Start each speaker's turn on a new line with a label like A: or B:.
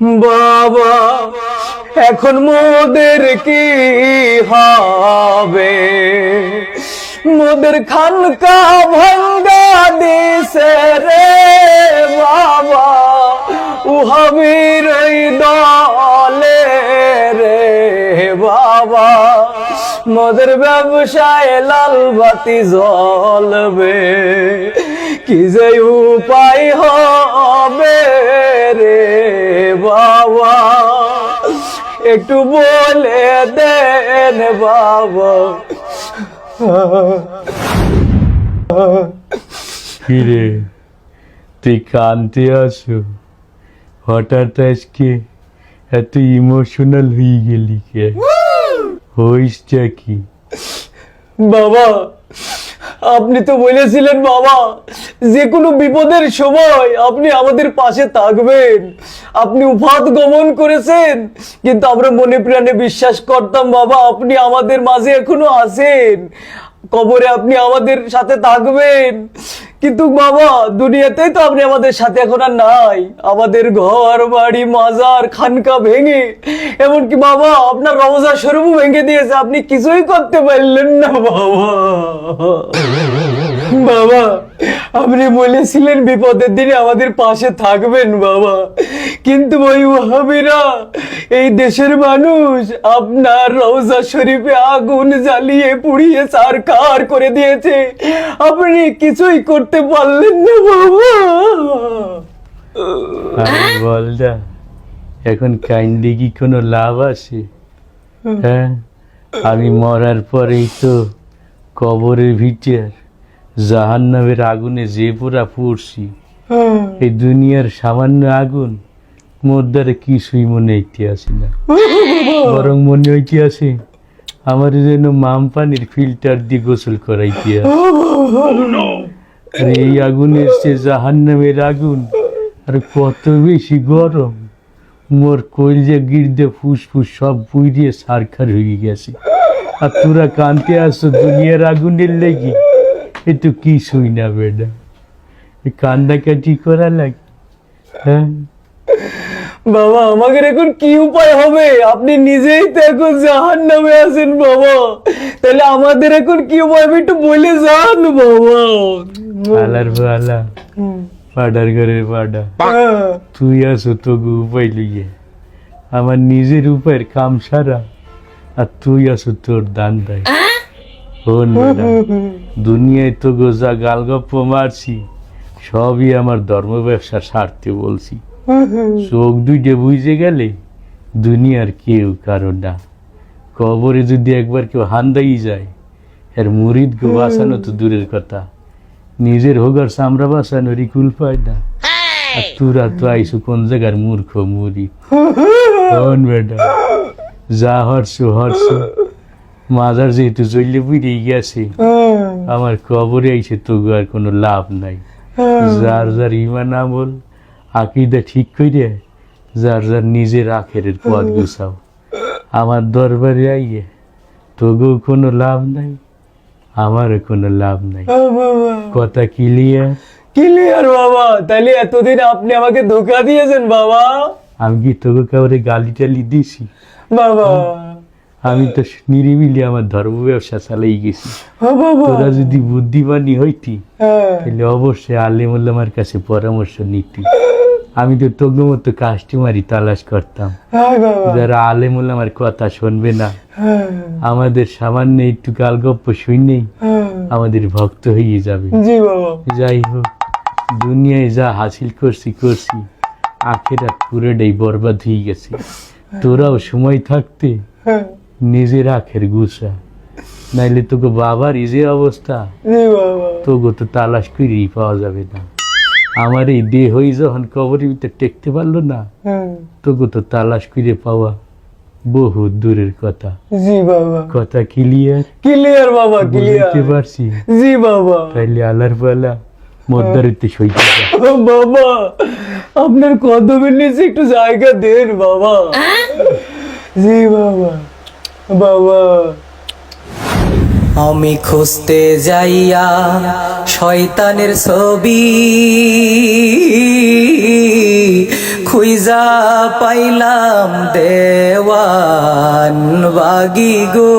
A: বাবা, এখন মোদের কি হবে? মোদের খানকা ভাঙ্গা দিছে রে বাবা উহাবির দলে রে বাবা। মোদের ব্যবসায় লাল বাতি জ্বলবে, কি যে উপায় হবে? একটু বলে দেন বাবা।
B: কিরে তুই কানতে আসো হঠাৎ আজকে এত ইমোশনাল হয়ে গেলি কে? হইসটা কি?
A: বাবা আপনি তো বলেছিলেন বাবা যে কোনো বিপদের সময় আপনি আমাদের পাশে থাকবেন। আপনি উপাত গমন করেছেন, কিন্তু আমরা মনে প্রাণে বিশ্বাস করতাম, বাবা, আপনি আমাদের মাঝে এখনও আছেন। কবরে আপনি আমাদের সাথে থাকবেন। কিন্তু বাবা, দুনিয়াতেই তো আপনি আমাদের সাথে এখন আর নাই। আমাদের ঘর, বাড়ি, মাজার, খানকা ভেঙে। এমনকি বাবা, আপনার রমজা স্বরূপও ভেঙে দিয়েছে। আপনি কিছুই করতে পারলেন না, বাবা। বাবা, আপনি বলেছিলেন বিপদের দিনে আমাদের পাশে থাকবেন, বাবা। কিন্তু ওই ওহাবিরা, এই দেশের মানুষ আপনার রওজা শরীফে আগুন জ্বালিয়ে পুড়িয়ে সারকার করে দিয়েছে। আপনি কিছুই করতে পারলেন না বাবা।
B: আরে বলদা এখন কাইন্ডে কি কোনো লাভ আছে? হ্যাঁ? আমি মরার পরেই তো কবরের ভিতর জাহান নামের আগুনে যে পুরা পড়ছি এই দুনিয়ার সামান্য আগুন মোর দ্বারা কিছুই মনে হইতে আসে না। বরং মনে হইতে আসে আমার যেন মাম পানির ফিল্টার দিয়ে গোসল করাইতে আসে আর এই আগুন এসছে, জাহান্নামের আগুন। আর কত বেশি গরম। মোর কইলজে গির্দে ফুসফুস সব বুই দিয়ে সারখার হয়ে গেছে। আর তোরা কানতে আসছো দুনিয়ার আগুনের লেগে। এ তো কি শুই না বেডা এ কান্দাকাটি করা লাগে হ্যাঁ?
A: বাবা আমাদের এখন কি উপায় হবে? আপনি নিজেই তো এখন জাহান নামে আছেন বাবা। তাহলে আমাদের এখন কি উপায় হবে একটু বলে যান বাবা।
B: আলার আলা পাডার ঘরের পাডা। তুই আসো তোকে উপায় লইয়ে। আমার নিজের উপায়ের কাম সারা আর তুই আসো তোর দান দেয়। শোন দুনিয়ায় তো গোজা গালগপ্প মারছি সবই আমার ধর্ম ব্যবসার স্বার্থে বলছি। চোখ দুইটা বুঝে গেলে দুনিয়ার কেউ কারও না। কবরে যদি একবার কেউ হান্দাই যায়, এর মুরিদ গো বাঁচানো তো দূরের কথা। নিজের হোগার সামরা বাঁচানো রিকুল পায় না। তো আইসু কোন জায়গার মূর্খ শোন বেটা? যা হরছ হরছ। মাজার যেহেতু চললে বুঝেই গেছে। আমার কবরে আইসে তো আর কোনো লাভ নাই। যার যার ইমান আমল আকিদা ঠিক করে যার যার নিজের আখেরের পথ গুছাও। আমার দরবারে আইয়ে তবুও কোনো লাভ নাই আমারও কোনো লাভ নাই। কথা ক্লিয়ার?
A: ক্লিয়ার বাবা তাহলে এতদিন আপনি আমাকে ধোকা দিয়েছেন বাবা।
B: আমি কি তোকে কাউরে গালি টালি দিছি?
A: বাবা।
B: আমি তো নিরিবিলি আমার ধর্ম ব্যবসা চালাই গেছি।
A: হ্যাঁ,
B: তোরা যদি বুদ্ধিমানী হইতি
A: হ্যাঁ।
B: তাহলে অবশ্যই আলেম আমার কাছে পরামর্শ নিতি। আমি তো তোর মতো কাস্টমারই তালাশ করতাম। যারা আলেম আমার কথা শুনবে না। আমাদের সামান্য একটু গালগপ্প শুনেই
A: হ্যাঁ।
B: আমাদের ভক্ত হয়ে যাবে। যাই হোক দুনিয়ায় যা হাসিল করছি করছি আখের পুরোটাই বরবাদ হয়ে গেছে। তোরাও সময় থাকতে
A: হ্যাঁ।
B: নিজের আখের গুছা। নাইলে তোকে বাবার এই যে অবস্থা তোকে তো তালাশ করেই পাওয়া যাবে না। আমার এই দেহই যখন কবরের ভিতরে টেকতে পারল না
A: হ্যাঁ
B: তোকে তো তালাশ করে পাওয়া বহু দূরের কথা।
A: জি বাবা।
B: কথা ক্লিয়ার
A: ক্লিয়ার বাবা
B: বুঝতে
A: ক্লিয়ার
B: পারছি।
A: জি বাবা।
B: তাইলে আলার পালা মদ্দারিতে সইতে
A: বাবা আপনার কদমের নিচে একটু জায়গা দেন বাবা। জি বাবা। বাবা।
C: আমি খুঁজতে যাইয়া শয়তানের ছবি খুইজা পাইলাম দেওয়ান বাগি গো।